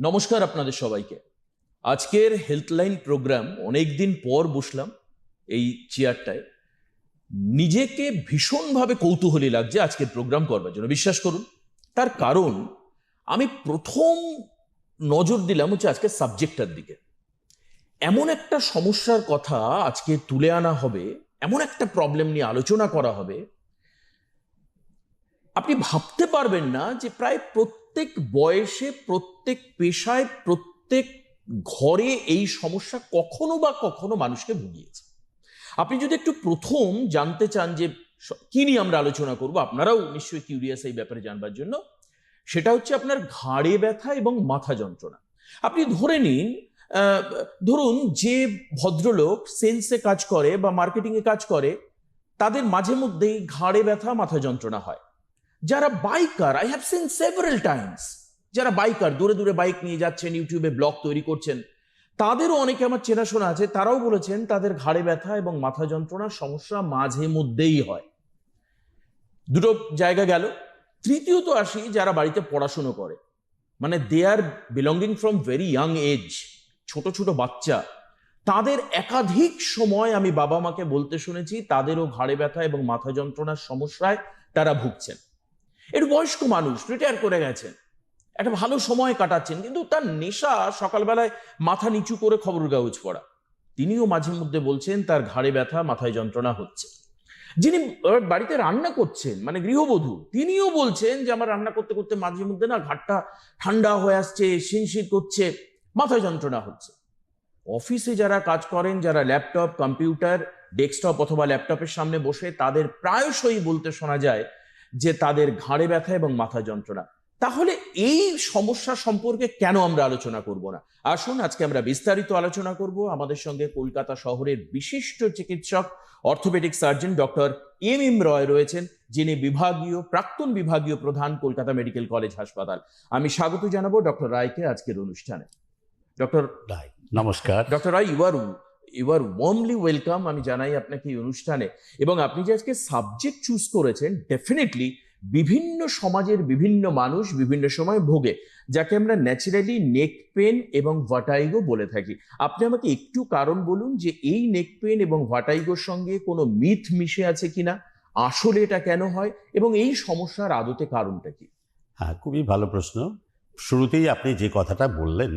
নমস্কার আপনাদের সবাইকে। আজকের হেলথলাইন প্রোগ্রাম অনেক দিন পর বসলাম এই চেয়ারটায়। নিজেকে ভীষণভাবে কৌতূহলী লাগছে আজকের প্রোগ্রাম করবার জন্য। বিশ্বাস করুন, তার কারণ আমি প্রথম নজর দিলাম হচ্ছে আজকের সাবজেক্টটার দিকে। এমন একটা সমস্যার কথা আজকে তুলে আনা হবে, এমন একটা প্রবলেম নিয়ে আলোচনা করা হবে আপনি ভাবতে পারবেন না যে প্রায় প্রত্যেক বয়সে, প্রত্যেক পেশায়, প্রত্যেক ঘরে এই সমস্যা কখনো বা কখনো মানুষকে ভুগিয়েছে। আপনি যদি একটু প্রথম জানতে চান যে কি নিয়ে আমরা আলোচনা করব, আপনারাও নিশ্চয়ই কিউরিয়াস এই ব্যাপারে জানবার জন্য। সেটা হচ্ছে আপনার ঘাড়ে ব্যথা এবং মাথা যন্ত্রণা। আপনি ধরে নিন ধরুন যে ভদ্রলোক সেলসে কাজ করে বা মার্কেটিংয়ে কাজ করে, তাদের মাঝে মধ্যেই ঘাড়ে ব্যথা, মাথা যন্ত্রণা হয়। যারা biker I have seen several times যারা বাইকার দূরে দূরে বাইক নিয়ে যাচ্ছেন ইউটিউবে ব্লগ তৈরি করছেন, তাদেরও অনেকে আমার চেনাশোনা আছে, তারাও বলেছেন তাদের ঘাড়ে ব্যথা এবং মাথা যন্ত্রণার সমস্যা মাঝে মধ্যেই হয়। দুটো জায়গা গেল। তৃতীয়ত আসি, যারা বাড়িতে পড়াশুনো করে মানে they are belonging from very young age ছোট ছোট বাচ্চা, তাদের একাধিক সময় আমি বাবা মাকে বলতে শুনেছি, তাদেরও ঘাড়ে ব্যথা এবং মাথা যন্ত্রণার সমস্যায় তারা ভুগছেন। একটু বয়স্ক মানুষ রিটায়ার করে গেছেন। একটা ভালো সময় কাটাচ্ছেন, কিন্তু তার নেশা সকালবেলায় মাথা নিচু করে খবর কাগজ পড়া। তিনিও মাঝে মধ্যে বলছেন, তার ঘাড়ে ব্যথা, মাথায় যন্ত্রণা হচ্ছে। যিনি বাড়িতে রান্না করছেন মানে গৃহবধূ, তিনিও বলছেন যে, আমার রান্না করতে করতে মাঝে মধ্যে না ঘাটটা ঠান্ডা হয়ে আসছে শিনশির করছে, মাথায় যন্ত্রণা হচ্ছে। অফিসে যারা কাজ করেন, যারা ল্যাপটপ, কম্পিউটার, ডেস্কটপ অথবা ল্যাপটপের সামনে বসে, তাদের প্রায়শই বলতে শোনা যায় যে তাদের ঘাড়ে ব্যথা এবং মাথা যন্ত্রণা। তাহলে এই সমস্যা সম্পর্কে কেন আমরা আলোচনা করব না? আসুন আজকে আমরা বিস্তারিত আলোচনা করব আমাদের সঙ্গে কলকাতা শহরের বিশিষ্ট চিকিৎসক orthopaedic surgeon doctor M M Roy রয়েছেন যিনি বিভাগীয় প্রাক্তন বিভাগীয় প্রধান কলকাতা মেডিকেল কলেজ হাসপাতাল। আমি স্বাগত জানাব ডক্টর রায়কে আজকের অনুষ্ঠানে। ডক্টর রায় নমস্কার। Doctor Roy you are you are warmly welcome আমি জানাই আপনাকে এই অনুষ্ঠানে। এবং আপনি যে আজকে সাবজেক্ট চুজ করেছেন ডেফিনেটলি বিভিন্ন সমাজের বিভিন্ন মানুষ বিভিন্ন সময় ভোগে যাকে আমরা ন্যাচারালি নেক পেন এবং ভাটাইগো বলে থাকি। আপনি আমাকে একটু কারণ বলুন যে এই নেক পেন এবং ভাটাইগোর সঙ্গে কোনো মিথ মিশে আছে কিনা আসলে এটা কেন হয় এবং এই সমস্যার আদতে কারণটা কি? হ্যাঁ খুবই ভালো প্রশ্ন। শুরুতেই আপনি যে কথাটা বললেন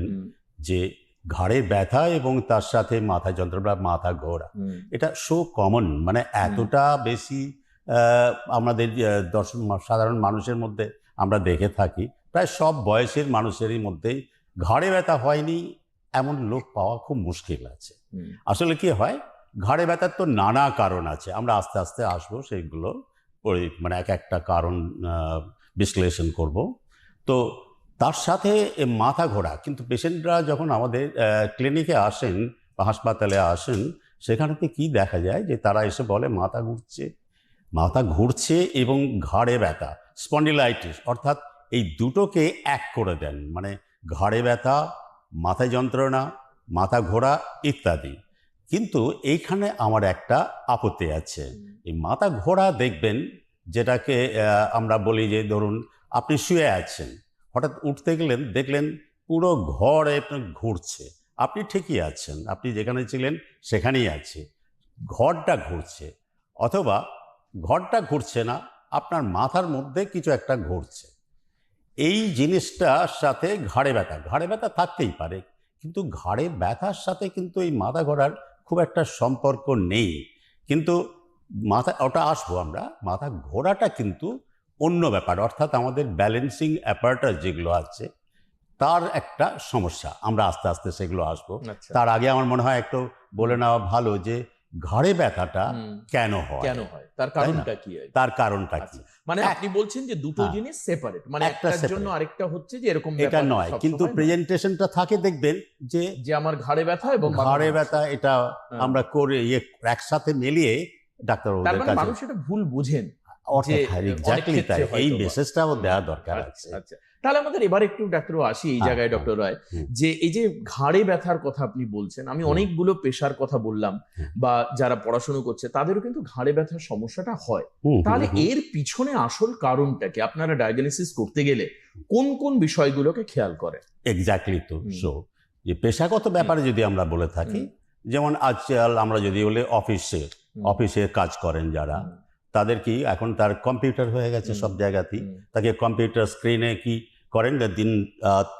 যে ঘাড়ের ব্যথা এবং তার সাথে মাথা যন্ত্রণা মাথা ঘোরা। এটা সো কমন মানে এতটা বেশি আমাদের দর্শন সাধারণ মানুষের মধ্যে আমরা দেখে থাকি। প্রায় সব বয়সের মানুষেরই মধ্যেই ঘাড়ে ব্যথা হয়নি এমন লোক পাওয়া খুব মুশকিল আছে। আসলে কি হয়? ঘাড়ে ব্যথার তো নানা কারণ আছে। আমরা আস্তে আস্তে আসব সেইগুলো মানে এক একটা কারণ বিশ্লেষণ করব। তো তার সাথে মাথা ঘোরা। কিন্তু পেশেন্টরা যখন আমাদের ক্লিনিকে আসেন বা হাসপাতালে আসেন, সেখানেতে কি দেখা যায় যে তারা এসে বলে, মাথা ঘুরছে। মাথা ঘুরছে এবং ঘাড়ে ব্যথা, স্পন্ডিলাইটিস, অর্থাৎ এই দুটোকে এক করে দেন। মানে ঘাড়ে ব্যথা, মাথায় যন্ত্রণা, মাথা ঘোরা ইত্যাদি। কিন্তু এইখানে আমার একটা আপত্তি আছে। এই মাথা ঘোরা দেখবেন, যেটাকে আমরা বলি যে, ধরুন, আপনি শুয়ে আছেন। হঠাৎ উঠতে গেলেন, দেখলেন পুরো ঘর আপনার ঘুরছে। আপনি ঠিকই আছেন, আপনি যেখানে ছিলেন সেখানেই আছে। ঘরটা ঘুরছে, অথবা ঘরটা ঘুরছে না, আপনার মাথার মধ্যে কিছু একটা ঘুরছে। এই জিনিসটার সাথে ঘাড়ে ব্যথা ঘাড়ে ব্যথা থাকতেই পারে, কিন্তু ঘাড়ে ব্যথার সাথে কিন্তু এই মাথা ঘোরার খুব একটা সম্পর্ক নেই। কিন্তু মাথা, ওটা আসব আমরা, মাথা ঘোরাটা কিন্তু অন্য ব্যাপার অর্থাৎ আমাদের ব্যালেন্সিং অ্যাপারেটাস যেগুলো আছে তার একটা সমস্যা। আমরা আস্তে আস্তে সেগুলো আসব। আচ্ছা। তার আগে আমার মনে হয় একটু বলে নেওয়া ভালো যে ঘাড়ে ব্যথাটা কেন হয়? কেন হয়? তার কারণটা কি হয়? তার কারণটা কি? মানে আপনি বলছেন যে দুটো হ্যাঁ। জিনিস সেপারেট মানে একটা একটার জন্য আরেকটা হচ্ছে যে এরকম এটা নয় কিন্তু প্রেজেন্টেশনটা থাকে দেখবেন যে যে আমার ঘাড়ে ব্যথা এবং ঘাড়ে ব্যথা। এটা হ্যাঁ। আমরা করে ইয়ে একসাথে মিলিয়ে তার ডাক্তারবাবুদের মানে কাছে মানুষ এটা ভুল বুঝেন। তাই। এই। মেসেজটাও দেওয়া দরকার আছে। আচ্ছা। তাহলে আমাদের এবার একটু আসি এই হ্যাঁ, জায়গায় ডক্টর রায়। যে এই যে ঘাড়ে ব্যথার কথা আপনি বলছেন আমি অনেকগুলো পেশার কথা বললাম বা যারা পড়াশোনা করছে তাদেরও কিন্তু ঘাড়ে ব্যথার সমস্যাটা হয়। তাহলে। এর পিছনে আসল কারণটাকে আপনারা ডায়াগনোসিস করতে গেলে কোন কোন বিষয়গুলোকে খেয়াল করেন? এক্স্যাক্টলি তো। সো যে পেশাগত ব্যাপারে যদি আমরা বলে থাকি যেমন আজকাল আমরা যদি বলি অফিসে অফিসে কাজ করেন যারা তাদের কি এখন তার কম্পিউটার হয়ে গেছে সব জায়গাতেই। তাকে কম্পিউটার স্ক্রিনে কি করেন দিন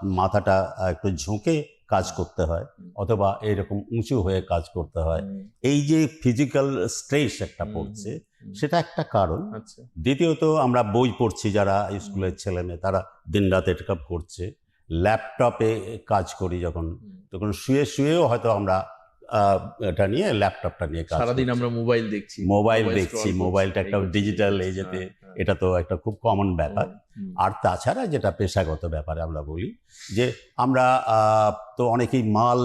মাথাটা একটু ঝুঁকে কাজ করতে হয় অথবা এরকম উঁচু হয়ে কাজ করতে হয়। এই যে ফিজিক্যাল স্ট্রেস একটা পড়ছে সেটা একটা কারণ। আচ্ছা। দ্বিতীয়ত আমরা বই পড়ছি যারা স্কুলের ছেলে মেয়ে তারা দিন রাত এটা করছে ল্যাপটপে কাজ করি যখন তখন শুয়ে শুয়েও হয়তো আমরা এটা নিয়ে ল্যাপটপটা নিয়ে কাজ সারাদিন আমরা মোবাইল দেখছি মোবাইল দেখছি মোবাইলটা একটা ডিজিটাল। যেতে হ্যাঁ, হ্যাঁ। এটা তো একটা খুব কমন ব্যাপার। আর তাছাড়া যেটা পেশাগত ব্যাপারে আমরা বলি যে আমরা তো অনেকেই মাল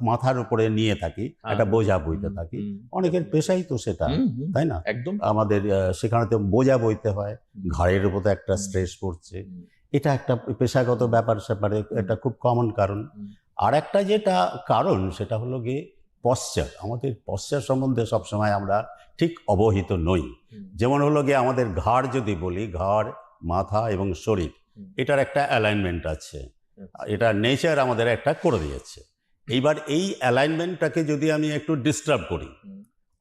মাথার উপরে নিয়ে থাকি একটা হ্যাঁ। বোঝা বইতে থাকি। অনেকের পেশাই তো সেটা তাই না? একদম। আমাদের সেখানে তো বোঝা বইতে হয় ঘাড়ের উপর তো একটা স্ট্রেস পড়ছে। এটা একটা পেশাগত ব্যাপার স্যাপারে এটা খুব কমন কারণ। আর একটা যেটা কারণ সেটা হলো গিয়ে পশ্চার আমাদের পশ্চার সম্বন্ধে সবসময় আমরা ঠিক অবহিত নই। যেমন হলো গিয়ে আমাদের ঘাড় যদি বলি ঘাড় মাথা এবং শরীর এটার একটা অ্যালাইনমেন্ট আছে। আচ্ছা। এটা নেচার আমাদের একটা করে দিয়েছে। এইবার এই অ্যালাইনমেন্টটাকে যদি আমি একটু ডিস্টার্ব করি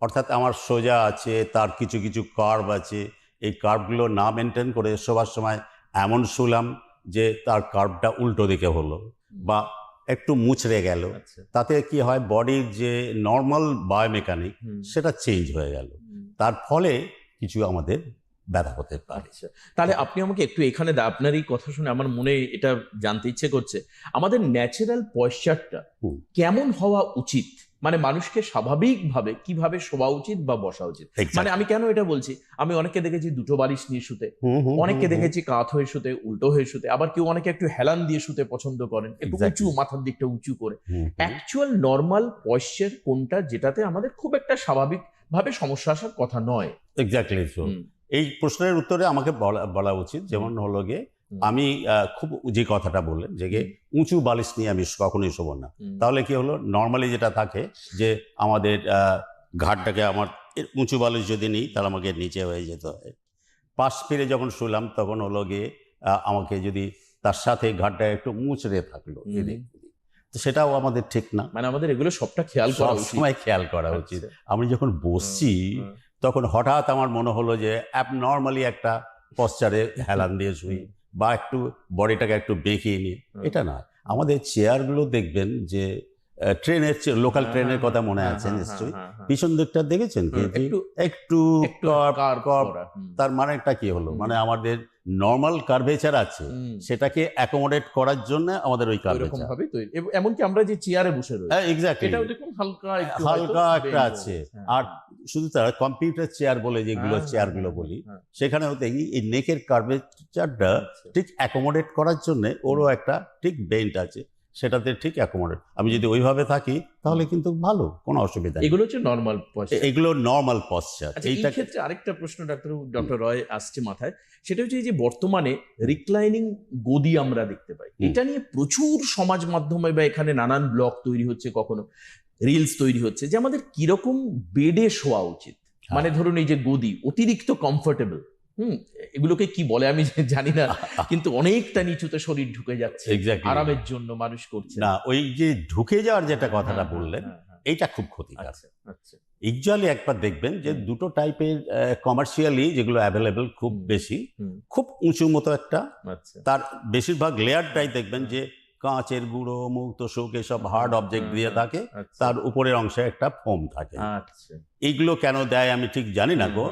অর্থাৎ আমার সোজা আছে তার কিছু কিছু কার্ভ আছে এই কার্ভগুলো না মেনটেন করে শোবার সময় এমন শুলাম যে তার কার্ভটা উল্টো দিকে হলো বা একটু মুচড়ে গেল। আচ্ছা। তাতে কি হয় বডির যে নর্মাল বায়োমেকানিক সেটা চেঞ্জ হয়ে গেল। তার ফলে কিছু আমাদের ব্যথা হতে পারে। আচ্ছা তাহলে আপনি আমাকে একটু এখানে আপনার এই কথা শুনে আমার মনে এটা জানতে ইচ্ছে করছে। আমাদের ন্যাচারাল পয়শ্চারটা কেমন হওয়া উচিত? মানে মানুষকে স্বাভাবিকভাবে কীভাবে শোয়া উচিত বা বসা উচিত। মানে আমি কেন এটা বলছি? আমি অনেককে দেখেছি দুটো বালিশ নিয়ে শুতে অনেককে। দেখেছি কাত হয়ে শুতে উল্টো হয়ে শুতে আবার কেউ অনেকে একটু হেলান দিয়ে শুতে পছন্দ করেন একটু উঁচু মাথার দিকটা উঁচু করে। অ্যাকচুয়াল নর্মাল পয়শ্চার কোনটা যেটাতে আমাদের খুব একটা স্বাভাবিক ভাবে সমস্যা আসার কথা নয়। এক্স্যাক্টলি এই প্রশ্নের উত্তরে আমাকে বলা বলা উচিত যেমন হলো গিয়ে। আমি খুব যে কথাটা বললেন যে উঁচু বালিশ নিয়ে আমি কখনোই শোবো না। তাহলে কি হলো? নর্মালি যেটা থাকে যে আমাদের ঘাটটাকে আমার উঁচু বালিশ যদি নিই তাহলে আমাকে নিচে হয়ে যেতে হয়। পাশ ফিরে যখন শুলাম তখন হলো গিয়ে আমাকে যদি তার সাথে ঘাটটা একটু মুচড়ে থাকল এদিক তো সেটাও আমাদের ঠিক না। মানে আমাদের এগুলো সবটা খেয়াল করা সময় খেয়াল করা উচিত। আচ্ছা, আমি যখন বসছি তখন হঠাৎ আমার মনে হলো যে অ্যাবনর্মালি একটা পশ্চারে হেলান দিয়ে শুই। বা একটু বডিটাকে একটু বেঁকিয়ে হুম। এটা না আমাদের চেয়ারগুলো দেখবেন যে ট্রেনের লোকাল হ্যাঁ, ট্রেনের হ্যাঁ, কথা মনে হ্যাঁ, আছে হ্যাঁ, নিশ্চয়ই। পিছন দিকটা দেখেছেন কি? একটু একটু একটু তার মানেটা কি হলো? মানে আমাদের নর্মাল কার্ভেচার আছে সেটাকে অ্যাকোমোডেট করার জন্য আমাদের ওই কার্ভেচার। ভাবে তৈরি। এমনকি আমরা যে চেয়ারে বসে রয়েছি হ্যাঁ এক্স্যাক্টলি দেখুন হালকা হালকা একটা আছে। আর শুধু তার কম্পিউটার চেয়ার বলে যেগুলো হ্যাঁ, চেয়ারগুলো হ্যাঁ, বলি সেখানে দেখি এই নেকের কার্ভেচারটা আচ্ছা। ঠিক অ্যাকোমোডেট করার জন্য ওরও একটা ঠিক বেন্ট আছে সেটাতে ঠিক অ্যাকোমোডেট আমি যদি ওইভাবে থাকি তাহলে কিন্তু ভালো কোনো অসুবিধা এগুলো হচ্ছে নর্মাল এগুলো নর্মাল পশ্চার আচ্ছা এই এইটা ক্ষেত্রে আরেকটা প্রশ্ন ডাক্তার ডক্টর রয় আসছে মাথায় সেটা হচ্ছে এই যে বর্তমানে রিক্লাইনিং গদি আমরা দেখতে পাই। এটা নিয়ে প্রচুর সমাজ মাধ্যমে বা এখানে নানান ব্লগ তৈরি হচ্ছে কখনো। রিলস তৈরি হচ্ছে যে আমাদের কীরকম বেডে শোয়া উচিত। হ্যাঁ। মানে ধরুন এই যে গদি অতিরিক্ত কমফোর্টেবল হুম এগুলোকে কি বলে আমি জানি না কিন্তু অনেকটা নিচুতে শরীর ঢুকে যাচ্ছে. আরামের জন্য মানুষ করছে। না ওই যে ঢুকে যাওয়ার যেটা কথাটা হ্যাঁ, বললেন হ্যাঁ, হ্যাঁ, এইটা খুব ক্ষতিকর আচ্ছা আচ্ছা। একবার দেখবেন যে দুটো টাইপের কমার্শিয়ালি যেগুলো অ্যাভেলেবেল খুব বেশি খুব উঁচু মতো একটা আচ্ছা। তার বেশিরভাগ লেয়ারটাই দেখবেন যে কাঁচের গুঁড়ো মুক্ত তোষক এসব হার্ড অবজেক্ট দিয়ে থাকে আচ্ছা, তার উপরের অংশে একটা ফোম থাকে। আচ্ছা। এইগুলো কেন দেয় আমি ঠিক জানি না গো।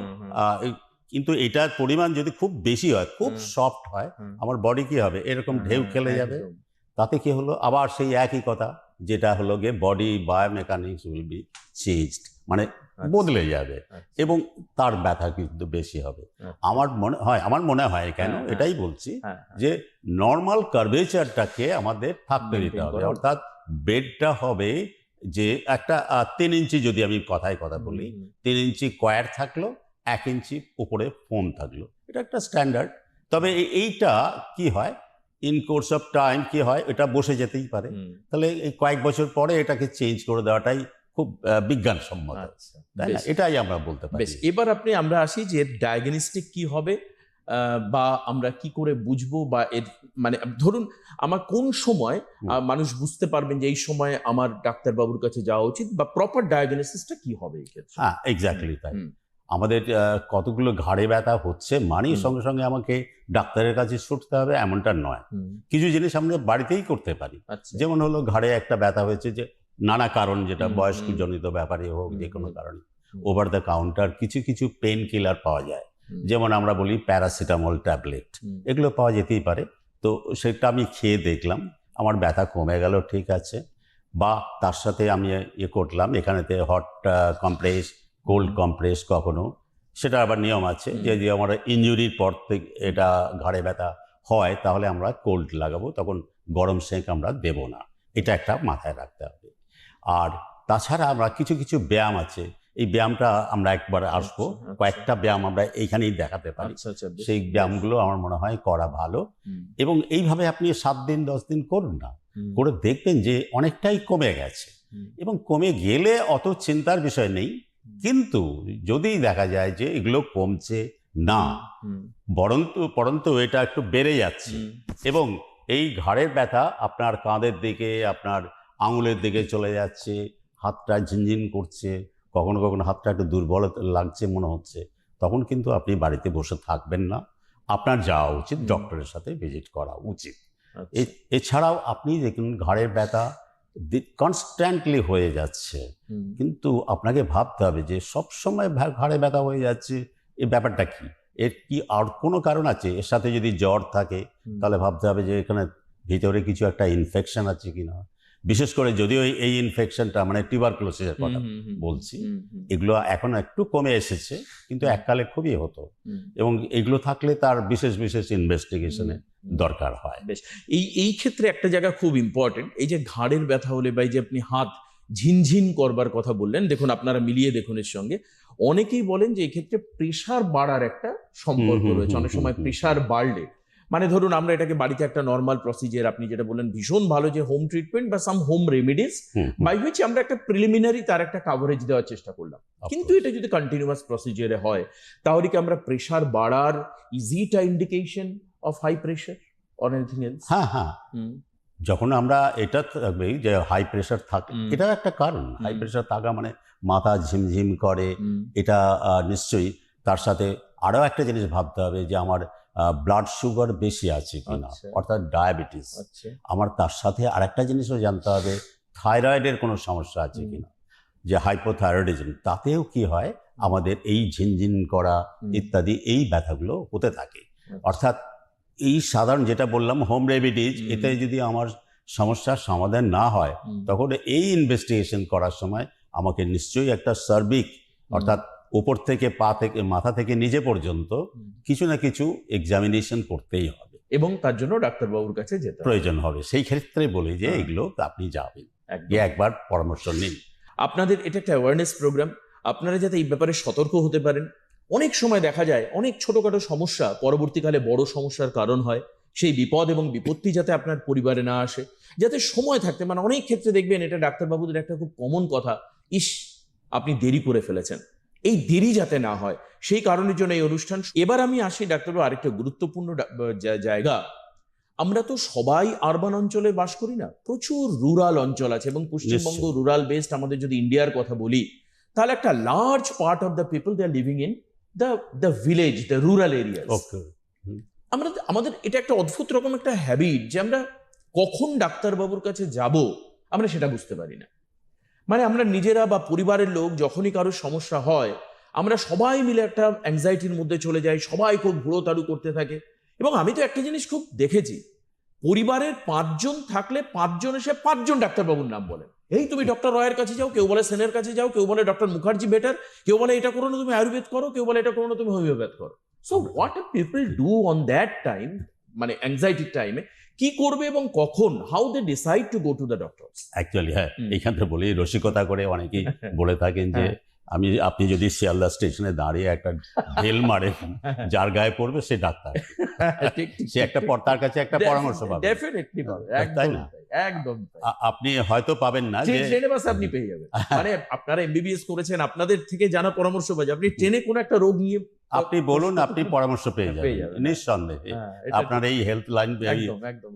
কিন্তু এটার পরিমাণ যদি খুব বেশি হয় খুব। সফট হয় আমার বডি কি হবে? এরকম ঢেউ খেলে যাবে। তাতে কি হলো? আবার সেই একই কথা যেটা হলো গিয়ে body biomechanics will be changed মানে বদলে যাবে আচ্ছা, এবং তার ব্যথা কিন্তু বেশি হবে। আচ্ছা। আমার মনে হয় আমার মনে হয় কেন? হ্যাঁ, হ্যাঁ। এটাই বলছি হ্যাঁ। যে নর্মাল কার্ভেচারটাকে আমাদের থাকতে দিতে হবে। অর্থাৎ বেডটা হবে যে একটা তিন ইঞ্চি যদি আমি কথায় কথা বলি তিন ইঞ্চি কয়ার থাকল এক ইঞ্চি উপরে ফোম থাকল। এটা একটা স্ট্যান্ডার্ড তবে এইটা কি হয়? ইন কোর্স অফ টাইম কি হয়? এটা বসে যেতেই পারে। তাহলে এই কয়েক বছর পরে এটাকে চেঞ্জ করে দেওয়াটাই খুব বিজ্ঞানসম্মত। আচ্ছা তাই না? এটাই আমরা বলতে পারি। বেশ এবার আপনি আমরা আসি যে ডায়াগনস্টিক কি হবে বা আমরা কি করে বুঝব বা এর মানে ধরুন আমার কোন সময় মানুষ বুঝতে পারবেন যে এই সময় আমার ডাক্তারবাবুর কাছে যাওয়া উচিত বা প্রপার ডায়াগনোসিসটা কি হবে হ্যাঁ এক্স্যাক্টলি তাই। আমাদের কতগুলো ঘাড়ে ব্যথা হচ্ছে মানেই সঙ্গে সঙ্গে আমাকে ডাক্তারের কাছে ছুটতে হবে এমনটা নয়। কিছু জিনিস আমরা বাড়িতেই করতে পারি। আচ্ছা। যেমন হলো ঘাড়ে একটা ব্যথা হয়েছে যে নানা কারণ যেটা বয়স্কজনিত ব্যাপারে হোক যে কোনো কারণে। ওভার দ্য কাউন্টার কিছু কিছু পেন কিলার পাওয়া যায়। যেমন আমরা বলি প্যারাসিটামল ট্যাবলেট এগুলো পাওয়া যেতেই পারে। তো সেটা আমি খেয়ে দেখলাম আমার ব্যথা কমে গেল ঠিক আছে। বা তার সাথে আমি ইয়ে করলাম এখানেতে হট কম্প্রেস কোল্ড কম্প্রেস কখনো। সেটা আবার নিয়ম আছে। যে যদি আমার ইঞ্জুরির পর থেকে এটা ঘাড়ে ব্যথা হয় তাহলে আমরা কোল্ড লাগাবো তখন গরম সেঁক আমরা দেব না। এটা একটা মাথায় রাখতে হবে। আর তাছাড়া আমরা কিছু কিছু ব্যায়াম আছে। এই ব্যায়ামটা আমরা একবার আসব। আচ্ছা, আচ্ছা। কয়েকটা ব্যায়াম আমরা এইখানেই দেখাতে পারি। আচ্ছা আচ্ছা সেই ব্যায়ামগুলো আমার মনে হয় করা ভালো। এবং এইভাবে আপনি সাত দিন দশ দিন করুন না। করে দেখবেন যে অনেকটাই কমে গেছে। এবং কমে গেলে অত চিন্তার বিষয় নেই। কিন্তু যদি দেখা যায় যে এগুলো কমছে না বরন্ত পরন্তু এটা একটু বেড়ে যাচ্ছে। এবং এই ঘাড়ের ব্যথা আপনার কাঁধের দিকে আপনার আঙুলের দিকে চলে যাচ্ছে হাতটা ঝিনঝিন করছে কখনো কখনো হাতটা একটু দুর্বল লাগছে মনে হচ্ছে তখন কিন্তু আপনি বাড়িতে বসে থাকবেন না। আপনার যাওয়া উচিত ডক্টরের সাথে ভিজিট করা উচিত। আচ্ছা, এছাড়াও আপনি দেখুন ঘাড়ের ব্যথা কনস্ট্যান্টলি হয়ে যাচ্ছে। কিন্তু আপনাকে ভাবতে হবে যে সব সময় ঘাড়ে ব্যথা হয়ে যাচ্ছে এই ব্যাপারটা কি? এর কি আর কোনো কারণ আছে? এর সাথে যদি জ্বর থাকে তাহলে ভাবতে হবে যে এখানে ভিতরে কিছু একটা ইনফেকশন আছে কিনা? বিশেষ করে যদিও এই- ইনফেকশনটা মানে টিউবারক্লোসিসের কথা বলছি এগুলো এখন একটু কমে এসেছে কিন্তু এককালে খুবই হতো। এবং এগুলো থাকলে তার বিশেষ বিশেষ ইনভেস্টিগেশনে দরকার হয়। বেশ এই এই ক্ষেত্রে একটা জায়গা খুব ইম্পর্টেন্ট এই যে ঘাড়ের ব্যথা হলে বা এই যে আপনি হাত ঝিনঝিন করবার কথা বললেন দেখুন আপনারা মিলিয়ে দেখুন এর সঙ্গে অনেকেই বলেন যে এই ক্ষেত্রে প্রেশার বাড়ার একটা সম্পর্ক রয়েছে। অনেক সময়। প্রেশার বাড়লে মানে ধরুন আমরা এটাকে বাড়িতে একটা নর্মাল প্রসিজার আপনি যেটা বললেন ভীষণ ভালো যে হোম ট্রিটমেন্ট বা some home remedies by which আমরা একটা প্রিলিমিনারি তার একটা কাভারেজ দেওয়ার চেষ্টা করলাম। কিন্তু এটা যদি কন্টিনিউয়াস প্রসিজারে হয় তাহলে কি আমরা প্রেশার বাড়ার ইজিটা indication of high pressure on anything else হ্যাঁ হ্যাঁ। যখন আমরা এটা থাকবে যে হাই প্রেশার থাকে। এটাও একটা কারণ। হাই প্রেশার থাকা মানে মাথা ঝিমঝিম করে এটা নিশ্চয়ই। তার সাথে আরও একটা জিনিস ভাবতে হবে যে আমার ব্লাড সুগার বেশি আছে কিনা আচ্ছা। অর্থাৎ ডায়াবেটিস আচ্ছা। আমার তার সাথে আরেকটা জিনিসও জানতে হবে থাইরয়েডের কোনো সমস্যা আছে। কিনা? যে হাইপোথাইরয়েডিজম তাতেও কি হয়? আমাদের এই ঝিনঝিন করা ইত্যাদি এই ব্যথাগুলো হতে থাকে। আচ্ছা। অর্থাৎ এই সাধারণ যেটা বললাম হোম। রেমিডিজ এতে যদি আমার সমস্যার সমাধান না হয় তখন এই ইনভেস্টিগেশন করার সময় আমাকে নিশ্চয়ই একটা সার্বিক অর্থাৎ উপর থেকে পা থেকে মাথা থেকে নিজে পর্যন্ত কিছু না কিছু এক্সামিনেশন করতেই হবে। এবং তার জন্য ডাক্তারবাবুর কাছে যেতে প্রয়োজন হবে। সেই ক্ষেত্রে বলি যে। এগুলো আপনি যাবেন। গিয়ে একবার পরামর্শ নিন। আপনাদের এটা একটা অ্যাওয়ারনেস প্রোগ্রাম আপনারা যাতে এই ব্যাপারে সতর্ক হতে পারেন। অনেক সময় দেখা যায় অনেক ছোটখাটো সমস্যা পরবর্তীকালে বড় সমস্যার কারণ হয়। সেই বিপদ এবং বিপত্তি যাতে আপনার পরিবারে না আসে। যাতে সময় থাকতে মানে অনেক ক্ষেত্রে দেখবেন এটা ডাক্তারবাবুদের একটা খুব কমন কথা। ইস আপনি দেরি করে ফেলেছেন। এই দেরি যাতে না হয় সেই কারণের জন্য এই অনুষ্ঠান এবার আমি আসি ডাক্তারবাবু আরেকটা গুরুত্বপূর্ণ জায়গা। আমরা তো সবাই আরবান অঞ্চলে বাস করি না প্রচুর রুরাল অঞ্চল আছে এবং পশ্চিমবঙ্গ রুরাল বেসড আমাদের যদি ইন্ডিয়ার কথা বলি তাহলে একটা large part of the people they are living in the the village the rural area আমরা আমাদের এটা একটা অদ্ভুত রকম একটা হ্যাবিট যে আমরা কখন ডাক্তারবাবুর কাছে যাব আমরা সেটা বুঝতে পারি না। মানে আমরা নিজেরা বা পরিবারের লোক যখনই কারোর সমস্যা হয়, আমরা সবাই মিলে একটা অ্যাংজাইটির মধ্যে চলে যাই, সবাই খুব ঘুরোতাড়ু করতে থাকে। এবং আমি তো একটা জিনিস খুব দেখেছি, পরিবারের পাঁচজন থাকলে পাঁচজন এসে পাঁচজন ডাক্তারবাবুর নাম বলেন এই তুমি ডক্টর রয়ের কাছে যাও, কেউ বলে সেনের কাছে যাও, কেউ বলে ডক্টর মুখার্জি বেটার, কেউ বলে এটা করো না তুমি আয়ুর্বেদ করো, কেউ বলে এটা করো না তুমি হোমিওপ্যাথ করো। So what people do on that time মানে অ্যাংজাইটির টাইমে কি করবে এবং কখন how they decide to go to the doctor actually হ্যাঁ। এইখান থেকে বলি রসিকতা করে অনেকেই বলে থাকেন যে হ্যাঁ। আমি আপনি যদি শিয়ালদা স্টেশনে দাঁড়িয়ে একটা ঢেল মারেন যার গায়ে পড়বে সে ডাক্তার। সে একটা পর- তার কাছে একটা পরামর্শ পাবে। ডেফিনেটলি পাবে তাই একদম না? একদম আপনি হয়তো পাবেন না যে ট্রেনে বাসে আপনি পেয়ে যাবেন। মানে আপনারা এমবিবিএস করেছেন আপনাদের থেকে জানা পরামর্শ পাই আপনি ট্রেনে কোনো একটা রোগ নিয়ে আপনি বলুন আপনি পরামর্শ পেয়ে যাবেন। নিঃসন্দেহে। হ্যাঁ, আপনার এই হেলথ লাইন।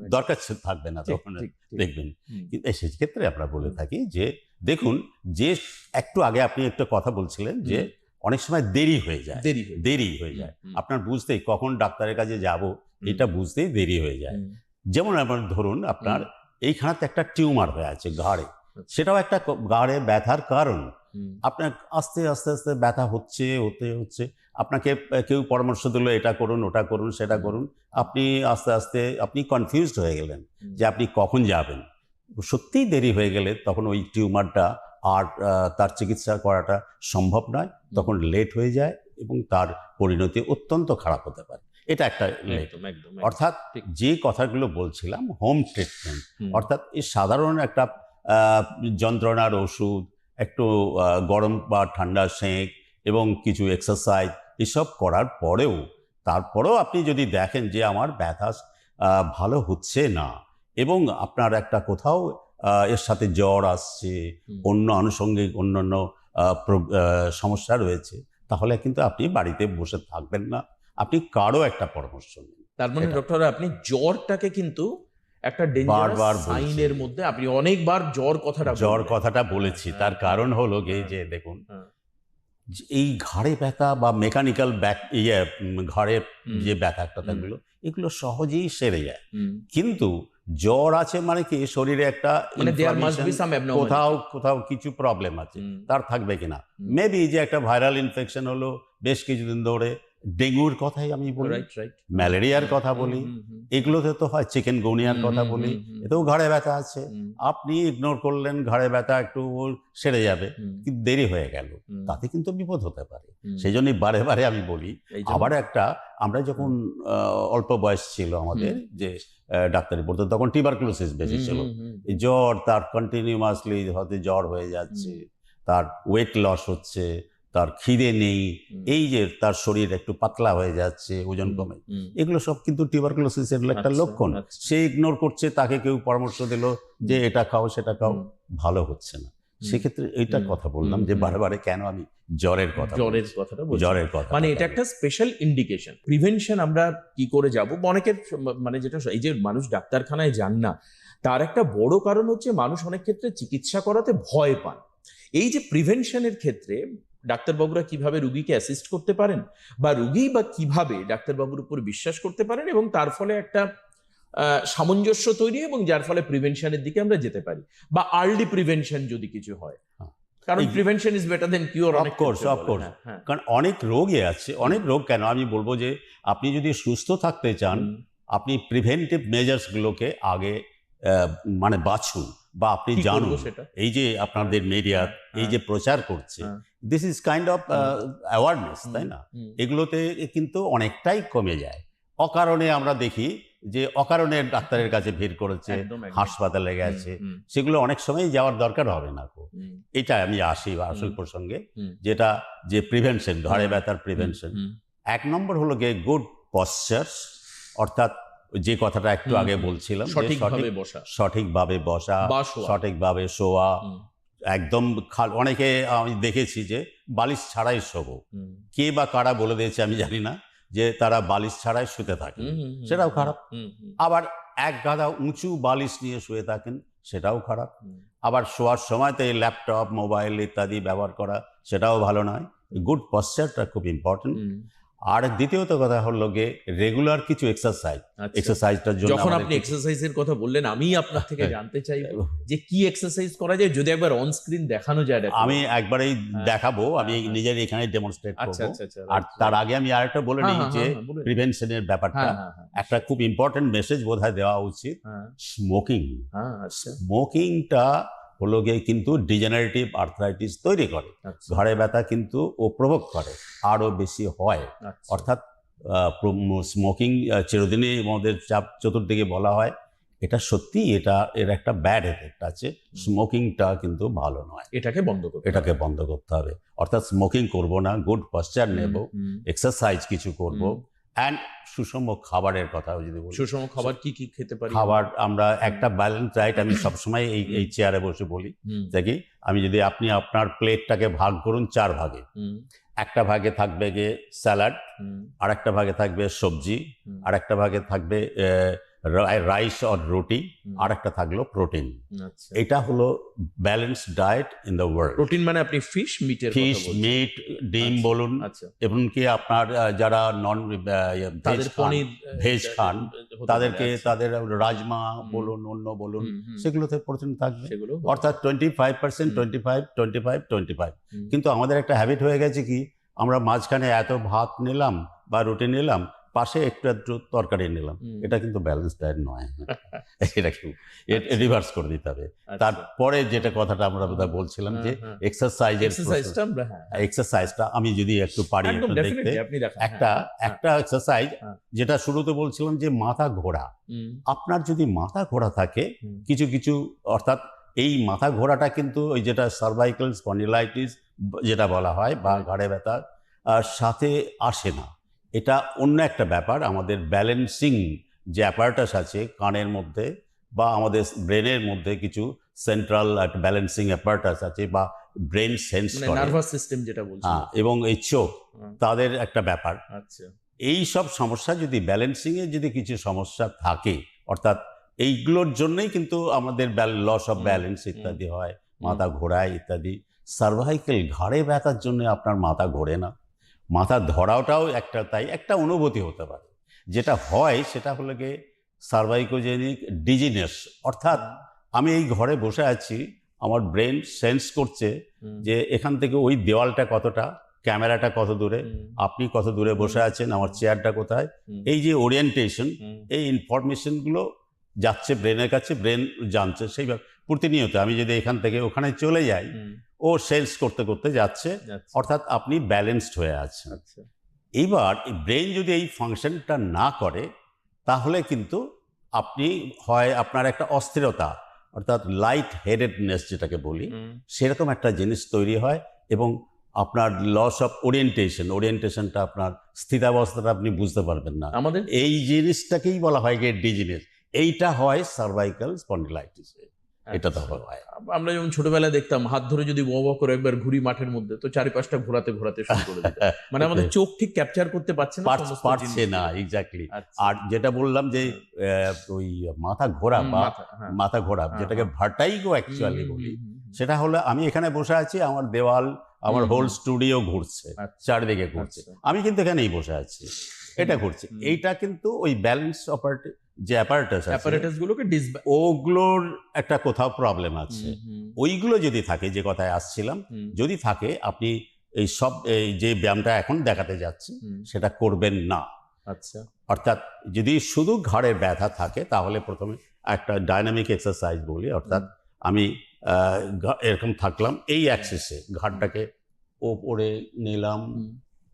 দরকার থাকবে না তখন। দেখবেন। কিন্তু সেই ক্ষেত্রে আমরা বলে থাকি যে দেখুন যে একটু আগে আপনি একটা কথা বলছিলেন যে অনেক সময় দেরি হয়ে যায়। দেরি হয়ে যায়। দেরি হয়ে যায়। আপনার বুঝতেই কখন ডাক্তারের কাছে যাব এটা বুঝতেই দেরি হয়ে যায়। যেমন আপনার ধরুন আপনার এইখানেতে একটা টিউমার হয়ে আছে ঘাড়ে। আচ্ছা। সেটাও একটা ঘাড়ে ব্যথার কারণ। আপনার আস্তে আস্তে আস্তে ব্যথা হচ্ছে হতে হচ্ছে। আপনাকে কেউ পরামর্শ দিল এটা করুন ওটা করুন সেটা করুন। আপনি আস্তে আস্তে আপনি কনফিউজড হয়ে গেলেন যে আপনি কখন যাবেন। সত্যিই দেরি হয়ে গেলে তখন ওই টিউমারটা আর তার চিকিৎসা করাটা সম্ভব নয়। তখন লেট হয়ে যায় এবং তার পরিণতি অত্যন্ত খারাপ হতে পারে। এটা একটা। অর্থাৎ যে কথাগুলো বলছিলাম হোম ট্রিটমেন্ট অর্থাৎ এই সাধারণ একটা যন্ত্রণার ওষুধ একটু গরম বা ঠান্ডা সেঁক এবং কিছু এক্সারসাইজ এসব করার পরেও তারপরেও আপনি যদি দেখেন যে আমার ব্যথা ভালো হচ্ছে না এবং আপনার একটা কোথাও এর সাথে জ্বর আসছে অন্য আনুষঙ্গিক অন্যান্য সমস্যা রয়েছে তাহলে কিন্তু আপনি বাড়িতে বসে থাকবেন না। আপনি কারও একটা পরামর্শ নিন। তার মানে। ডক্টর আপনি জ্বরটাকে কিন্তু একটা বারবার। সাইনের মধ্যে আপনি অনেকবার জ্বর কথাটা জ্বর কথাটা বলেছি। হ্যাঁ, তার হ্যাঁ, কারণ হলো গিয়ে যে দেখুন হ্যাঁ। এই ঘাড়ে ব্যথা বা মেকানিক্যাল ব্যাক ইয়ে ঘাড়ে যে ব্যথা ট্যাথাগুলো এগুলো সহজেই সেরে যায়। কিন্তু জ্বর আছে মানে কি? শরীরে একটা মানে কোথাও কোথাও কিছু প্রবলেম আছে। তার থাকবে কিনা। মেবি যে একটা ভাইরাল ইনফেকশন হলো বেশ কিছুদিন ধরে ডেঙ্গুর কথাই আমি বলি ম্যালেরিয়ার কথা বলি এগুলোতে তো হয় চিকেন গৌনিয়ার কথা বলি। এতেও ঘাড়ে ব্যথা আছে। আপনি ইগনোর করলেন ঘাড়ে ব্যথা একটু সেরে যাবে কিন্তু দেরি হয়ে গেল। তাতে কিন্তু বিপদ হতে পারে। সেই জন্যই বারে বারে আমি বলি আবার একটা আমরা যখন অল্প বয়স ছিল আমাদের যে ডাক্তারি পড়তো তখন টিবারকুলোসিস বেশি ছিল। জ্বর তার কন্টিনিউয়াসলি হয়তো জ্বর হয়ে যাচ্ছে তার ওয়েট লস হচ্ছে তার খিদে নেই এই যে তার শরীর একটু পাতলা হয়ে যাচ্ছে ওজন কমে এগুলো সব কিন্তু টিউবারকুলোসিসের একটা আচ্ছা, লক্ষণ। আচ্ছা। সে ইগনোর করছে তাকে কেউ পরামর্শ দিল যে এটা খাও সেটা খাও ভালো হচ্ছে না। সেক্ষেত্রে এইটা কথা বললাম যে। বারে বারে কেন আমি জ্বরের কথা জ্বরের। কথাটা জ্বরের কথা মানে এটা একটা স্পেশাল ইন্ডিকেশন প্রিভেনশন আমরা কি করে যাব? অনেকের মানে যেটা এই যে মানুষ ডাক্তারখানায় যান না তার একটা বড় কারণ হচ্ছে মানুষ অনেক ক্ষেত্রে চিকিৎসা করাতে ভয় পান। এই যে প্রিভেনশনের ক্ষেত্রে ডাক্তারবাবুরা কীভাবে রুগীকে অ্যাসিস্ট করতে পারেন? বা রুগী বা কীভাবে ডাক্তারবাবুর উপর বিশ্বাস করতে পারেন? এবং তার ফলে একটা সামঞ্জস্য তৈরি এবং যার ফলে প্রিভেনশনের দিকে আমরা যেতে পারি। বা আর্লি প্রিভেনশন যদি কিছু হয়। হ্যাঁ। কারণ prevention is better than cure course. হ্যাঁ কারণ অনেক রোগই আছে। অনেক রোগ কেন? আমি বলব যে আপনি যদি সুস্থ থাকতে চান আপনি প্রিভেন্টিভ মেজার্সগুলোকে আগে মানে বাছুন। বা আপনি জানুন। সেটা? এই যে আপনাদের মিডিয়া এই যে প্রচার করছে হ্যাঁ। This is kind of awareness তাই না? এগুলোতে কিন্তু অনেকটাই কমে যায়। অকারণে আমরা দেখি যে অকারণে ডাক্তারের কাছে ভিড় করেছে। হাসপাতালে গেছে সেগুলো অনেক সময় যাওয়ার দরকার হবে না এটা আমি আসি আসল প্রসঙ্গে যেটা যে প্রিভেনশন ঘরে ব্যথার প্রিভেনশন এক নম্বর হলো গিয়ে গুড পশ্চার অর্থাৎ যে কথাটা একটু আগে বলছিলাম সঠিকভাবে বসা। সঠিকভাবে বসা সঠিকভাবে শোয়া একদম অনেকে আমি দেখেছি যে বালিশ ছাড়াই শোবো। কে বা কারা বলে দিয়েছে আমি জানি না যে তারা বালিশ ছাড়াই শুতে থাকে হুম, হুম, হুম, সেটাও খারাপ। আবার এক গাদা উঁচু বালিশ নিয়ে শুয়ে থাকেন সেটাও খারাপ। আবার শোয়ার সময় তো এই ল্যাপটপ মোবাইল ইত্যাদি ব্যবহার করা সেটাও ভালো নয়। গুড পশ্চারটা খুব ইম্পর্টেন্ট আর দ্বিতীয়ত কথা হলো গিয়ে রেগুলার কিছু এক্সারসাইজ আচ্ছা। এক্সারসাইজটার জন্য যখন আপনি এক্সারসাইজের কথা বললেন আমি আপনার থেকে হ্যাঁ। জানতে চাইব যে কি এক্সারসাইজ করা যায় যদি একবার অন স্ক্রিন দেখানো যায় আমি একবারেই হ্যাঁ। দেখাবো আমি হ্যাঁ। নিজের এখানে ডেমনস্ট্রেট করব আচ্ছা আচ্ছা আর তার আগে আমি আরেকটা বলে নিই যে। প্রিভেনশনের ব্যাপারটা একটা খুব ইম্পর্টেন্ট মেসেজ বোধহয় দেওয়া উচিত স্মোকিং স্মোকিংটা হলো গিয়ে কিন্তু ডিজেনারেটিভ আর্থ্রাইটিস তৈরি করে। ঘরে ব্যথা কিন্তু ও প্রভোগ করে আরও বেশি হয়। আচ্ছা। অর্থাৎ স্মোকিং চিরদিনই আমাদের চাপ চতুর্দিকে বলা হয়। এটা সত্যি এটা এর একটা ব্যাড এফেক্ট আছে। স্মোকিংটা কিন্তু ভালো নয়। এটাকে বন্ধ করতে এটাকে বন্ধ করতে হবে। অর্থাৎ স্মোকিং করব না গুড পশ্চার। নেব এক্সারসাইজ কিছু করব। অ্যান্ড সুষম খাবারের কথা যদি বলি। সুষম খাবার কি কি খেতে পারি? খাবার আমরা একটা ব্যালেন্স ডায়েট আমি সবসময় এই এই চেয়ারে বসে বলি। দেখি আমি যদি আপনি আপনার প্লেটটাকে ভাগ করুন চার ভাগে। একটা ভাগে থাকবে গিয়ে স্যালাড আর একটা ভাগে থাকবে সবজি আর একটা ভাগে থাকবে রাইস অর রুটি আর একটা থাকল প্রোটিন আচ্ছা। এটা হলো balance diet in the world protein মানে আপনি ফিশ মিটের ফিশ মিট ডিম আচ্ছা, বলুন আচ্ছা। এমনকি আপনার যারা নন তাদের পনির ভেজ খান, তাদেরকে। তাদের রাজমা বলুন অন্য বলুন সেগুলোতে প্রোটিন থাকবে। অর্থাৎ twenty five percent twenty five twenty five twenty five কিন্তু আমাদের একটা হ্যাবিট হয়ে গেছে কি আমরা মাঝখানে এত ভাত নিলাম বা রুটি নিলাম পাশে একটু একটু তরকারি নিলাম। এটা কিন্তু ব্যালেন্স ডায়েট নয়। এটা কি আচ্ছা। রিভার্স করে দিতে হবে। আচ্ছা। তারপরে যেটা কথাটা আমরা বোধহয় বলছিলাম যে হ্যাঁ, হ্যাঁ। এক্সারসাইজের এক্সারসাইজটা হ্যাঁ। আমি যদি একটু পারি দেখতে। একটা একটা এক্সারসাইজ। যেটা শুরুতে বলছিলাম যে মাথা ঘোরা। আপনার যদি মাথা ঘোরা থাকে কিছু কিছু অর্থাৎ এই মাথা ঘোরাটা কিন্তু ওই যেটা সার্ভাইকাল স্পন্ডিলাইটিস যেটা বলা হয় বা ঘাড়ে ব্যথা সাথে আসে না। এটা অন্য একটা ব্যাপার। আমাদের ব্যালেন্সিং যে অ্যাপারেটাস আছে কানের মধ্যে বা আমাদের ব্রেনের মধ্যে কিছু সেন্ট্রাল ব্যালেন্সিং অ্যাপারেটাস আছে বা ব্রেন সেন্স নার্ভাস সিস্টেম যেটা বলছেন হ্যাঁ এবং এই চোখ তাদের একটা ব্যাপার। আচ্ছা। এই সব সমস্যা যদি ব্যালেন্সিংয়ে যদি কিছু সমস্যা থাকে অর্থাৎ এইগুলোর জন্যই কিন্তু আমাদের লস অফ ব্যালেন্স ইত্যাদি হয় মাথা ঘোরায় ইত্যাদি। সার্ভাইকেল ঘাড়ে ব্যথার জন্য আপনার মাথা ঘোরে না। মাথা ধরাওটাও একটা তাই একটা অনুভূতি হতে পারে। যেটা হয় সেটা হলো গিয়ে সার্ভাইকোজেনিক ডিজিনেস অর্থাৎ আমি এই ঘরে বসে আছি আমার ব্রেন সেন্স করছে যে এখান থেকে ওই দেওয়ালটা কতটা ক্যামেরাটা কত দূরে আপনি কত দূরে বসে আছেন আমার চেয়ারটা কোথায়? এই যে ওরিয়েন্টেশন এই ইনফরমেশনগুলো যাচ্ছে ব্রেনের কাছে ব্রেন জানছে সেইভাবে প্রতিনিয়ত আমি যদি এখান থেকে ওখানে চলে যাই ও সেলস করতে করতে যাচ্ছে অর্থাৎ আপনি ব্যালেন্সড হয়ে আছেন। আচ্ছা। এইবার এই ব্রেন যদি এই ফাংশনটা না করে তাহলে কিন্তু আপনি হয় আপনার একটা অস্থিরতা অর্থাৎ লাইট হেডেডনেস যেটাকে বলি সেরকম একটা জিনিস তৈরি হয় এবং আপনার লস অফ ওরিয়েন্টেশন ওরিয়েন্টেশনটা আপনার স্থিতাবস্থাটা আপনি বুঝতে পারবেন না। আমাদের এই জিনিসটাকেই বলা হয় গিয়ে ডিজিনেস এইটা হয় সার্ভাইকাল স্পন্ডিলাইটিস এটা তো আচ্ছা। হয় আমরা যেমন ছোটবেলায় দেখতাম হাত ধরে যদি ব করে একবার ঘুরি মাঠের মধ্যে তো চারিপাশটা ঘোরাতে ঘোরাতে শুরু করে মানে আমাদের চোখ ঠিক ক্যাপচার করতে পারছে না পারছে-। না এক্স্যাক্টলি আচ্ছা। আর যেটা বললাম যে ওই মাথা ঘোরা বা মাথা, হ্যাঁ। ঘোরা হ্যাঁ, যেটাকে হ্যাঁ। ভার্টাইগো অ্যাকচুয়ালি বলি। সেটা হলো আমি এখানে বসে আছি আমার দেওয়াল আমার হোল স্টুডিও ঘুরছে আচ্ছা, চারিদিকে ঘুরছে। আমি কিন্তু এখানেই বসে আছি এটা ঘুরছে এইটা কিন্তু ওই ব্যালেন্স অপারেট যে অ্যাপারেটাস অ্যাপারেটাস গুলোকে ওগুলোর একটা কোথাও প্রবলেম আছে। ওইগুলো যদি থাকে যে কথায় আসছিলাম যদি থাকে আপনি এই সব এই যে ব্যায়ামটা এখন দেখাতে যাচ্ছি সেটা করবেন না। আচ্ছা। অর্থাৎ যদি শুধু ঘাড়ের ব্যথা থাকে তাহলে প্রথমে একটা ডাইনামিক এক্সারসাইজ বলি অর্থাৎ আমি এরকম থাকলাম এই অ্যাক্সেসে ঘাড়টাকে ওপরে নিলাম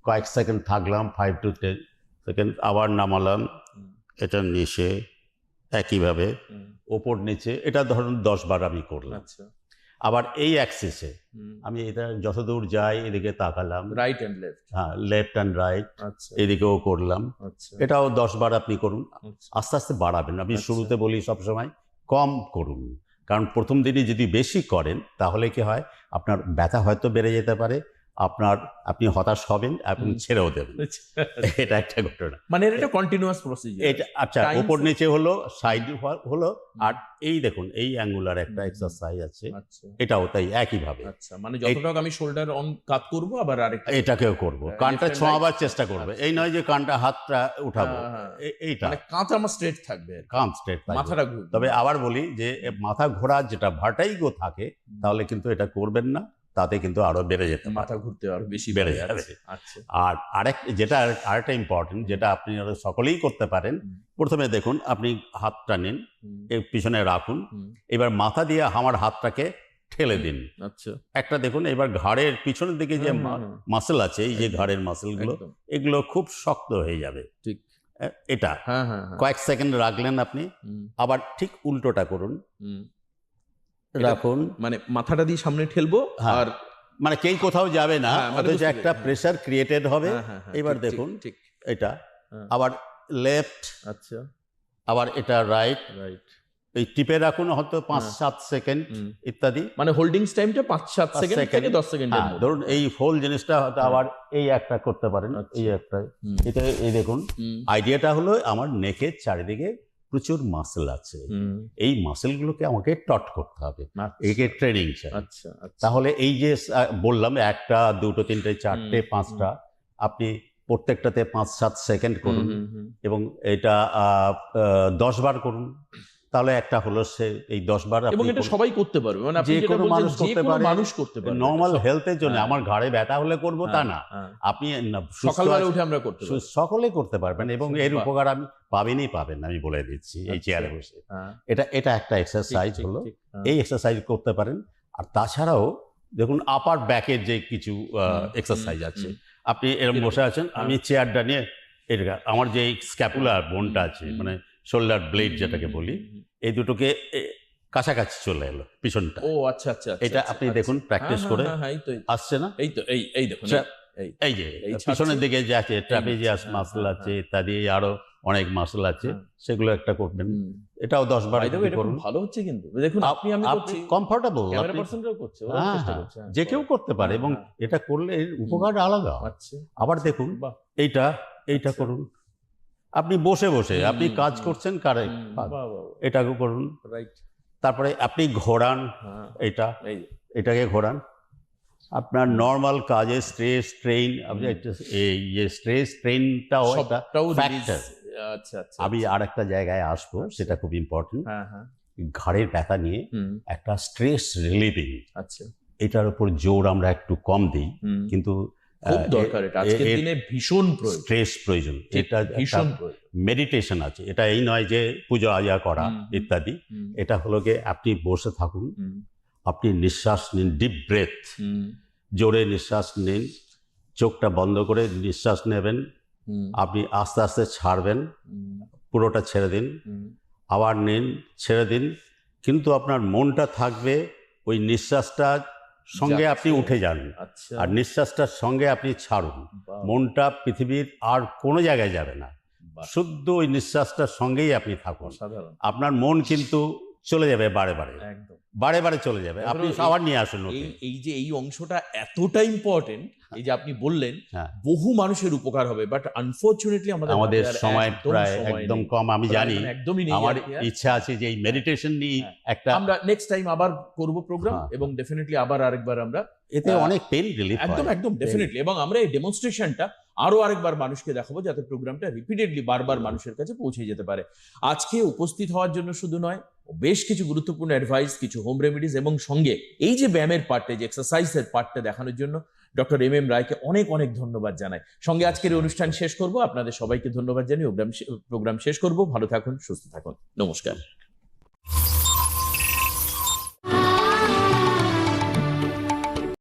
কয়েক সেকেন্ড থাকলাম ফাইভ টু টেন সেকেন্ড আবার নামালাম এটা নিচে একইভাবে ওপর নিচে এটা ধরুন দশ বার আমি করলাম। আচ্ছা। আবার এই অ্যাক্সেসে আমি এটা যতদূর যাই এদিকে তাকালাম। রাইট অ্যান্ড লেফট হ্যাঁ লেফট অ্যান্ড রাইট এদিকেও করলাম। আচ্ছা। এটাও দশ বার আপনি করুন। আচ্ছা, আস্তে আস্তে বাড়াবেন। আমি। শুরুতে বলি সবসময় কম করুন। কারণ প্রথম দিনই যদি বেশি করেন তাহলে কি হয়? আপনার ব্যথা হয়তো বেড়ে যেতে পারে আপনার আপনি হতাশ হবেন এবং ছেড়েও দেবেন। এটা একটা ঘটনা। মানে এটা কন্টিনিউয়াস প্রসিজার এটা আচ্ছা ওপর নিচে হলো সাইড হলো আর এই দেখুন এই অ্যাঙ্গুলার একটা এক্সারসাইজ আছে। আচ্ছা। এটাও তাই একইভাবে। আচ্ছা মানে যতটুকু আমি শোল্ডার অন কাত করব আবার আরেকটা এটাকেও করব। হ্যাঁ, কানটা ছোঁয়াবার চেষ্টা করবে। আচ্ছা। এই নয় যে কানটা হাতটা উঠাবো। হ্যাঁ, হ্যাঁ। এইটা। মানে কাঁচ আমার স্ট্রেট থাকবে আর কি। কান স্ট্রেট মাথাটা ঘুরবে। তবে আবার বলি যে মাথা ঘোরা যেটা ভার্টাইগো থাকে তাহলে কিন্তু এটা করবেন না। তাতে কিন্তু আরও বেড়ে যেতে মাথা ঘুরতে আরও বেশি বেড়ে যাবে। আচ্ছা। আর আরেক যেটা আরেকটা ইম্পর্টেন্ট যেটা আপনি সকলেই করতে পারেন প্রথমে দেখুন আপনি হাতটা নিন পিছনে রাখুন এবার মাথা দিয়ে আমার হাতটাকে ঠেলে দিন। আচ্ছা। একটা দেখুন এবার ঘাড়ের পিছনের দিকে যে। মাসেল আছে এই যে ঘাড়ের মাসেলগুলো। এগুলো খুব শক্ত হয়ে যাবে। ঠিক। এটা। হ্যাঁ হ্যাঁ হ্যাঁ। কয়েক সেকেন্ড রাখলেন আপনি আবার ঠিক উল্টোটা করুন। রাখুন। মানে মাথাটা দিয়ে সামনে ঠেলবো হ্যাঁ। আর মানে কেউ কোথাও যাবে না হ্যাঁ, মানে অথচ একটা প্রেসার ক্রিয়েটেড হবে। হ্যাঁ, এবার দেখুন ঠিক। এটা। আবার লেফট আচ্ছা। আবার এটা রাইট রাইট এই টিপে রাখুন হয়তো পাঁচ। সাত সেকেন্ড ইত্যাদি। মানে হোল্ডিং টাইমটা পাঁচ সাত সেকেন্ড থেকে দশ সেকেন্ডের হ্যাঁ ধরুন এই হোল জিনিসটা হয়তো হ্যাঁ। আবার এই একটা করতে পারেন আচ্ছা। এই একটা এটা এই দেখুন আইডিয়াটা হলো আমার নেকের চারিদিকে প্রচুর মাসেল আছে। এই মাসেলগুলোকে আমাকে টট করতে হবে। একে ট্রেনিং চাই। আচ্ছা আচ্ছা। তাহলে এই যে বললাম একটা দুটো তিনটে চারটে পাঁচটা আপনি প্রত্যেকটাতে পাঁচ সাত সেকেন্ড করুন। এবং এটা দশ বার করুন। তাহলে একটা হলো সে এই দশ বার এবং এটা সবাই করতে পারবে মানে যে কোনো মানুষ করতে পারে। মানুষ করতে পারবে নর্মাল হেলথের জন্য হ্যাঁ। আমার ঘাড়ে ব্যথা হলে করব তা হ্যাঁ, না হ্যাঁ। আপনি সকালবেলা উঠে আমরা করতে সকলে করতে পারবেন এবং আচ্ছা, এর উপকার আমি পাবেনই পাবেন আমি বলে দিচ্ছি এই আচ্ছা। চেয়ারে বসে হ্যাঁ, এটা এটা একটা এক্সারসাইজ হলো। এই এক্সারসাইজ করতে পারেন আর তাছাড়াও দেখুন আপার ব্যাকের যে কিছু এক্সারসাইজ আছে আপনি এরকম বসে আছেন আমি চেয়ারটা নিয়ে এটা আমার যে স্ক্যাপুলার বোনটা আছে মানে শোল্ডার ব্লেড যেটাকে বলি। এই দুটোকে কাছাকাছি চলে এলো পিছনটা ও আচ্ছা আচ্ছা আচ্ছা, এটা আচ্ছা, আপনি আচ্ছা। দেখুন হ্যাঁ, করে। হ্যাঁ, হ্যাঁ, আসছে না এই তো এই এই দেখুন এই- যে পিছনের দিকে যে আছে ট্রাপিজিয়াস হ্যাঁ, মাসল আছে। ইত্যাদি আরও অনেক মাসল আছে। সেগুলো একটা করবেন এটাও দশ বার করুন ভালো হচ্ছে কিন্তু দেখুন আপনি আমি করছি কমফোর্টেবল করছে ওরাও চেষ্টা করছে যে কেউ করতে পারে এবং। এটা করলে এর উপকার আলাদা আবার দেখুন এইটা এইটা। করুন আপনি বসে বসে আপনি কাজ করছেন কারে। এটাকে করুন। রাইট তারপরে আপনি ঘোরান হ্যাঁ। এটা এটাকে ঘোরান। আপনার নর্মাল কাজে স্ট্রেস ট্রেন এই যে স্ট্রেস ট্রেনটাও একটা আচ্ছা আচ্ছা আমি আর একটা জায়গায় আসব আচ্ছা। সেটা খুব ইম্পর্টেন্ট হ্যাঁ হ্যাঁ। ঘাড়ের ব্যথা নিয়ে একটা স্ট্রেস রিলিভিং আচ্ছা। এটার উপর জোর আমরা একটু কম দিই। কিন্তু খুব দরকার এটা। আজকের দিনে ভীষণ প্রয়োজন। স্ট্রেস প্রয়োজন। এটা ভীষণ মেডিটেশন আছে। এটা এই নয় যে পুজো আজা করা। ইত্যাদি। এটা হলো গিয়ে আপনি বসে থাকুন আপনি নিঃশ্বাস নিন ডিপ ব্রেথ জোরে নিঃশ্বাস নিন চোখটা বন্ধ করে নিঃশ্বাস নেবেন আপনি আস্তে আস্তে ছাড়বেন পুরোটা ছেড়ে দিন আবার নিন ছেড়ে দিন। কিন্তু আপনার মনটা থাকবে ওই নিঃশ্বাসটার সঙ্গে আপনি উঠে যান। আচ্ছা। আর নিঃশ্বাসটার সঙ্গে আপনি ছাড়ুন। মনটা পৃথিবীর আর কোনো জায়গায় যাবে না। শুদ্ধ ওই নিঃশ্বাসটার সঙ্গেই আপনি থাকুন। আপনার মন কিন্তু চলে যাবে বারে বারে বারে বারে চলে যাবে আপনি আবার নিয়ে আসুন এই যে এই অংশটা এতটা ইম্পর্টেন্ট এই যে আপনি বললেন হ্যাঁ। বহু মানুষের উপকার হবে বাট আনফরচুনেটলি আমাদের আমাদের সময় প্রায় একদম কম আমি জানি একদমই নেই আমার হ্যাঁ। ইচ্ছা আছে যে এই মেডিটেশন নিয়ে হ্যাঁ। একটা আমরা নেক্সট টাইম আবার করব প্রোগ্রাম হ্যাঁ। এবং ডেফিনেটলি আবার আরেকবার আমরা এতে অনেক পেন রিলিফ একদম একদম ডেফিনেটলি এবং আমরা এই ডেমনস্ট্রেশনটা আরও আরেকবার মানুষকে দেখাবো যাতে প্রোগ্রামটা রিপিটেডলি বারবার মানুষের কাছে পৌঁছে যেতে পারে। আজকে উপস্থিত হওয়ার জন্য শুধু নয় বেশ কিছু গুরুত্বপূর্ণ অ্যাডভাইস কিছু হোম রেমেডিজ এবং সঙ্গে এই যে ব্যায়ামের পার্টে যে এক্সারসাইজের পার্টটা দেখানোর জন্য ডক্টর এম এম রায়কে অনেক অনেক ধন্যবাদ জানাই। সঙ্গে আজকের অনুষ্ঠান শেষ করব। আপনাদের সবাইকে ধন্যবাদ জানিয়ে প্রোগ্রাম প্রোগ্রাম শেষ করব। ভালো থাকুন সুস্থ থাকুন। নমস্কার।